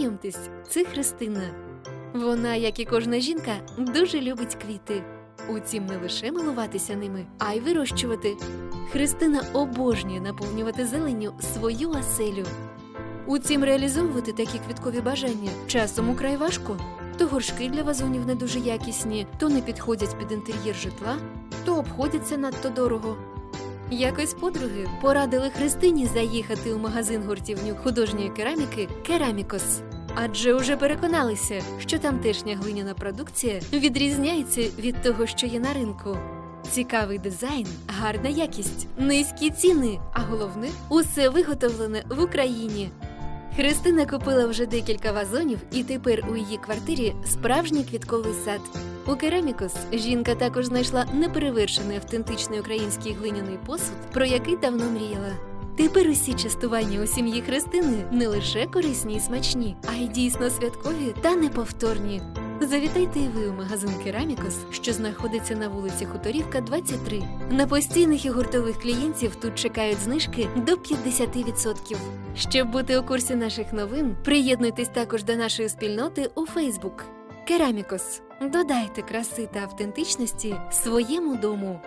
Знайомтесь, це Христина. Вона, як і кожна жінка, дуже любить квіти. Утім, не лише милуватися ними, а й вирощувати. Христина обожнює наповнювати зеленню свою оселю. Утім, реалізовувати такі квіткові бажання часом украй важко. То горшки для вазонів не дуже якісні, то не підходять під інтер'єр житла, то обходяться надто дорого. Якось подруги порадили Христині заїхати у магазин гуртівню художньої кераміки Керамікос. Адже уже переконалися, що тамтешня глиняна продукція відрізняється від того, що є на ринку. Цікавий дизайн, гарна якість, низькі ціни, а головне усе виготовлене в Україні. Христина купила вже декілька вазонів, і тепер у її квартирі справжній квітковий сад. У Керамікос жінка також знайшла неперевершений автентичний український глиняний посуд, про який давно мріяла. Тепер усі частування у сім'ї Христини не лише корисні і смачні, а й дійсно святкові та неповторні. Завітайте і ви у магазин Керамікос, що знаходиться на вулиці Хуторівка, 23. На постійних і гуртових клієнтів тут чекають знижки до 50%. Щоб бути у курсі наших новин, приєднуйтесь також до нашої спільноти у Фейсбук. Керамікос. Додайте краси та автентичності своєму дому.